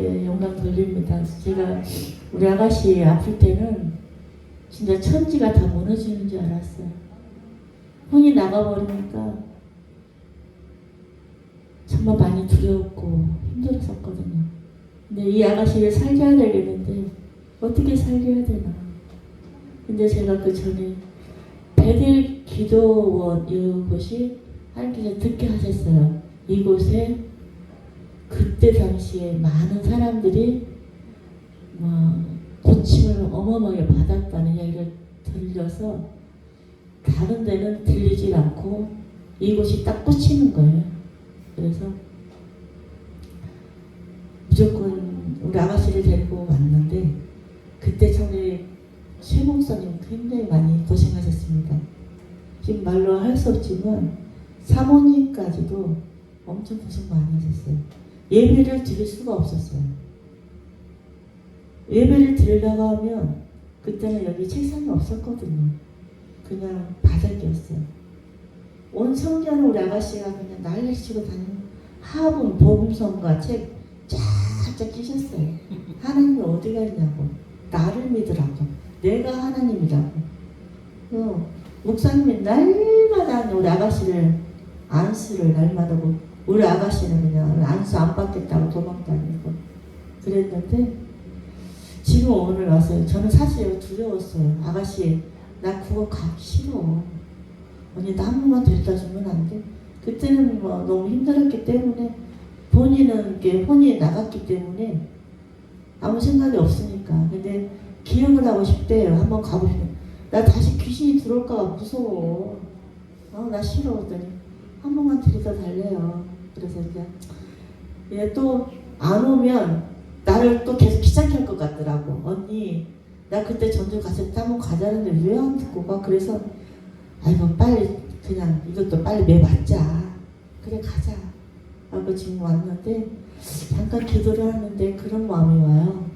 하나님께 영광 돌립니다. 제가 우리 아가씨 아플 때는 진짜 천지가 다 무너지는 줄 알았어요. 혼이 나가버리니까 정말 많이 두려웠고 힘들었었거든요. 근데 이 아가씨를 살려야 되겠는데 어떻게 살려야 되나. 근데 제가 그 전에 베델 기도원 이곳이 하나님께서 듣게 하셨어요. 이곳에 그때 당시에 많은 사람들이 뭐 고침을 어마어마하게 받았다는 이야기를 들려서 다른 데는 들리질 않고 이곳이 딱 꽂히는 거예요. 그래서 무조건 우리 아가씨를 데리고 왔는데 그때 참 우리 최 목사님 굉장히 많이 고생하셨습니다. 지금 말로 할 수 없지만 사모님까지도 엄청 고생 많이 하셨어요. 예배를 드릴 수가 없었어요. 예배를 드리려고 하면 그때는 여기 책상이 없었거든요. 그냥 바닥이었어요. 온 성전을 우리 아가씨가 그냥 난리치고 다니는 하분 복음성과 책 쫙쫙 끼셨어요. 하나님이 어디가 있냐고 나를 믿으라고 내가 하나님이라고. 어, 목사님이 날마다 우리 아가씨를 안수를 날마다 뭐 우리 아가씨는 그냥 안수 안 받겠다고 도망다니고 그랬는데 지금 오늘 와서 저는 사실 두려웠어요. 아가씨 나 그거 가기 싫어. 언니 나 한 번만 데려다 주면 안 돼? 그때는 뭐 너무 힘들었기 때문에 본인은 이게 혼이 나갔기 때문에 아무 생각이 없으니까. 근데 기억을 하고 싶대요. 한번 싶어. 나 다시 귀신이 들어올까 봐 무서워. 어, 나 싫어. 그랬더니 한 번만 데려다 달래요. 그래서 이제 얘 또 안 오면 나를 또 계속 귀찮게 할 것 같더라고. 언니, 나 그때 전주 갔을 때 한번 가자는데 왜 안 듣고 가? 그래서 아이고 빨리 그냥 이것도 빨리 매맞자. 그래 가자. 하고 지금 왔는데 잠깐 기도를 하는데 그런 마음이 와요.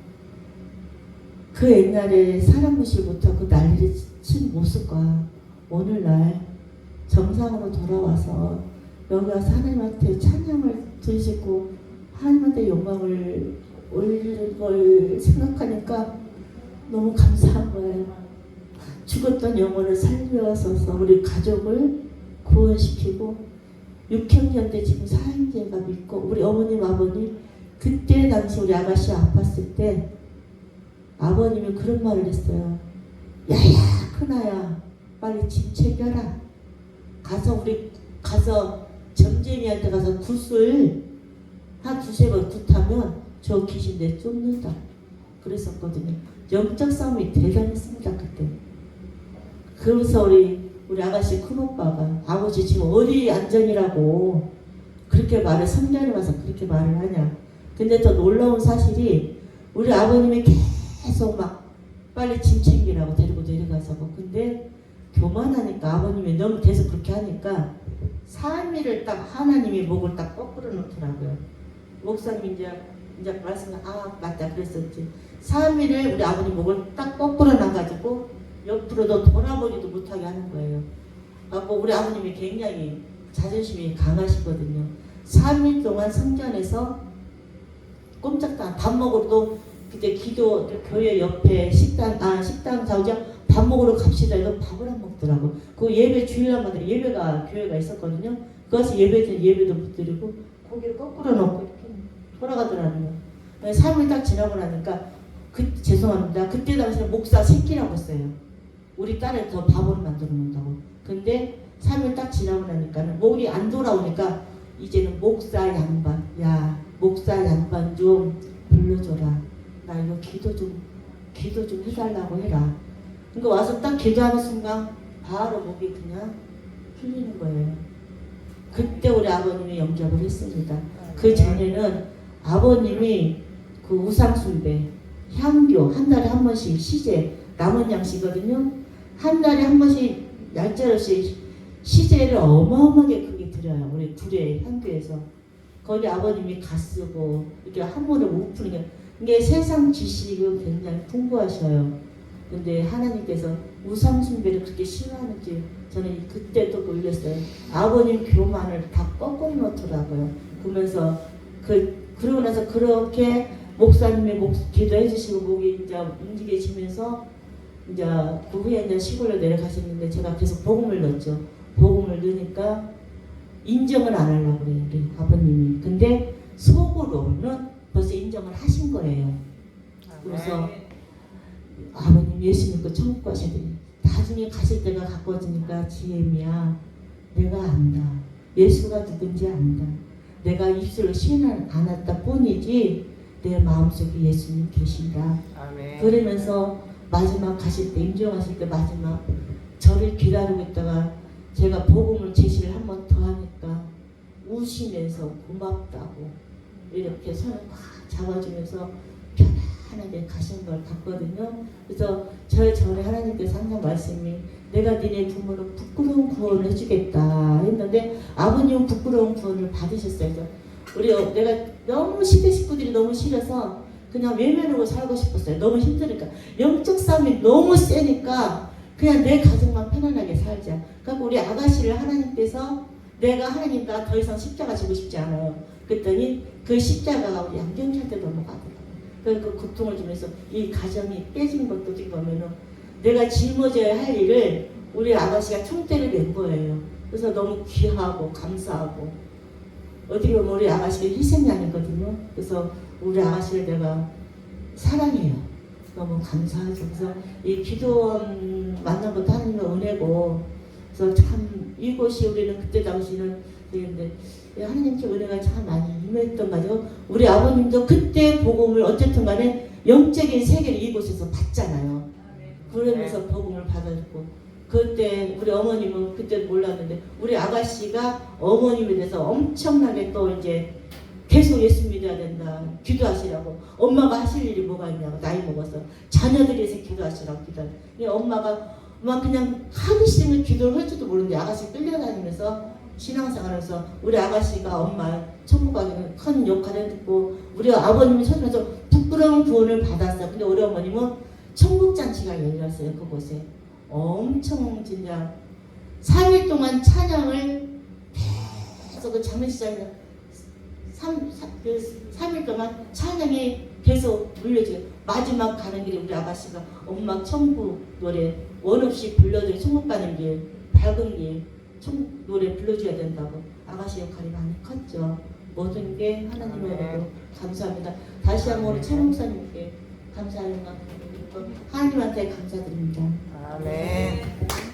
그 옛날에 사람 무시부터 그 난리를 친 모습과 오늘날 정상으로 돌아와서 여기 와서 하나님한테 찬양을 드리시고 하나님한테 영광을 올리는 걸 생각하니까 너무 감사한 거예요. 죽었던 영혼을 살려서서 우리 가족을 구원시키고 육형제인데 지금 사형제가 믿고 우리 어머님 아버님 그때 당시 우리 아가씨 아팠을 때 아버님이 그런 말을 했어요. 야야 큰아야 빨리 짐 챙겨라. 가서 우리 가서 점쟁이한테 가서 굿을 한 두세 번 굿하면 저 귀신 내 쫓는다. 그랬었거든요. 영적 싸움이 대단했습니다 그때. 그러면서 우리 우리 아가씨 큰 오빠가 아버지 지금 어디 안전이라고 그렇게 말을 성전에 와서 그렇게 말을 하냐. 근데 더 놀라운 사실이 우리 아버님이 계속 막 빨리 짐 챙기라고 데리고 내려가서 뭐 근데 교만하니까 아버님이 너무 계속 그렇게 하니까 삶이를 딱 하나님이 목을 딱 거꾸로 놓더라고요. 목사님 이제 이제 말씀 아 맞다 그랬었지. 삶이를 우리 아버님 목을 딱 거꾸로 놔가지고 옆으로도 돌아보지도 못하게 하는 거예요. 하고 우리 아버님이 굉장히 자존심이 강하시거든요. 3일 동안 성전에서 꼼짝도 안, 밥 먹으러도 그때 기도 교회 옆에 식당 아 식당 자우자 밥 먹으러 갑시다 이거 밥을 안 먹더라고. 그 예배 주일날마다 예배가 교회가 있었거든요. 그것이 예배 예배도 못 드리고 고개를 거꾸로 놓고 이렇게 돌아가더라고요. 3일 딱 지나고 나니까 그 죄송합니다. 그때 당시에 목사 새끼라고 했어요. 우리 딸을 더 바보로 만들어 놓는다고. 근데 3일 딱 지나고 나니까는 목이 안 돌아오니까 이제는 목사 양반, 야 목사 양반 좀 불러줘라. 나 이거 기도 좀 기도 좀 해달라고 해라. 그러니까 와서 딱 기도하는 순간 바로 목이 그냥 풀리는 거예요. 그때 우리 아버님이 영접을 했습니다. 그 전에는 아버님이 그 우상숭배, 향교 한 달에 한 번씩 시제 남은 양식이거든요. 한 달에 한 번씩 얄짤없이 시제를 어마어마하게 크게 드려요. 우리 둘의 향교에서 거기 아버님이 가 쓰고 이렇게 한 번에 못 푸는 게 이게 세상 지식은 굉장히 풍부하셔요. 근데 하나님께서 우상 숭배를 그렇게 싫어하는지 저는 그때 또 놀랐어요. 아버님 교만을 다 꺾어 놓더라고요. 그러면서 그 그러고 나서 그렇게 목사님의 목 기도해 주시고 목이 이제 움직여지면서 이제 그 후에 이제 시골로 내려가셨는데 제가 계속 복음을 넣었죠. 복음을 넣으니까 인정을 안 하려고 그래요, 우리 아버님이. 근데 속으로는 벌써 인정을 하신 거예요. 그래서 아버님 예수 믿고 천국 가시더니 나중에 가실 때가 가까워지니까 지혜미야 내가 안다. 예수가 누군지 안다. 내가 입술로 신을 안 했다 뿐이지 내 마음속에 예수님 계신다. 아멘. 그러면서 마지막 가실 때 임종하실 때 마지막 저를 기다리고 있다가 제가 복음을 제시를 한 번 더 하니까 우시면서 고맙다고 이렇게 손을 꽉 잡아주면서 편안하게 가신 걸 봤거든요. 그래서 저희 전에 하나님께서 항상 말씀이 내가 니네 부모를 부끄러운 구원을 해주겠다 했는데 아버님은 부끄러운 구원을 받으셨어요. 그래서 우리 어- 내가 너무 시대 식구들이 너무 싫어서 그냥 외면하고 살고 싶었어요. 너무 힘드니까 영적 싸움이 너무 세니까 그냥 내 가정만 편안하게 살자. 그래서 우리 아가씨를 하나님께서 내가 하나님 나더 이상 십자가 지고 싶지 않아요. 그랬더니 그 십자가가 우리 양경찰때 넘어가더라고요. 그러니까 그 고통을 주면서 이 가정이 깨진 것도 어떻게 보면은 내가 짊어져야 할 일을 우리 아가씨가 총대를 낸 거예요. 그래서 너무 귀하고 감사하고 어떻게 보면 우리 아가씨가 희생양이거든요. 그래서 우리 아가씨를 내가 사랑해요. 너무 감사하죠. 그래서 이 기도원 만난 것도 하나님의 은혜고, 그래서 참 이곳이 우리는 그때 당시는 그랬는데 하나님께 은혜가 참 많이 임했던 거죠. 우리 아버님도 그때 복음을 어쨌든 간에 영적인 세계를 이곳에서 봤잖아요. 그러면서 복음을 받았고 그때 우리 어머님은 그때 몰랐는데 우리 아가씨가 어머님에 대해서 엄청나게 또 이제 계속 예수 믿어야 된다 기도하시라고 엄마가 하실 일이 뭐가 있냐고 나이 먹어서 자녀들이 위해서 기도하시라고 기도 엄마가 막 그냥 하기 싫으면 기도를 할 줄도 모르는데 아가씨 끌려다니면서 신앙생활하면서 우리 아가씨가 엄마 천국 가기는 큰 역할을 했고 우리 아버님이 찾으면서 부끄러운 구원을 받았어요. 근데 우리 어머님은 천국 잔치가 열렸어요 그곳에. 엄청 진짜 3일 동안 찬양을 계속 그 장례식장에서 3, 그 3일 동안 찬양이 계속 물려줘요. 마지막 가는 길에 우리 아가씨가 엄마 천국 노래 원 없이 불러줘요 천국 가는 길 밝은 길 천, 노래 불러줘야 된다고 아가씨 역할이 많이 컸죠. 모든 게 하나님의 은혜로 감사합니다. 다시 한번 우리 최 목사님께 감사의 마음 드리고 하나님한테 감사드립니다. 아멘.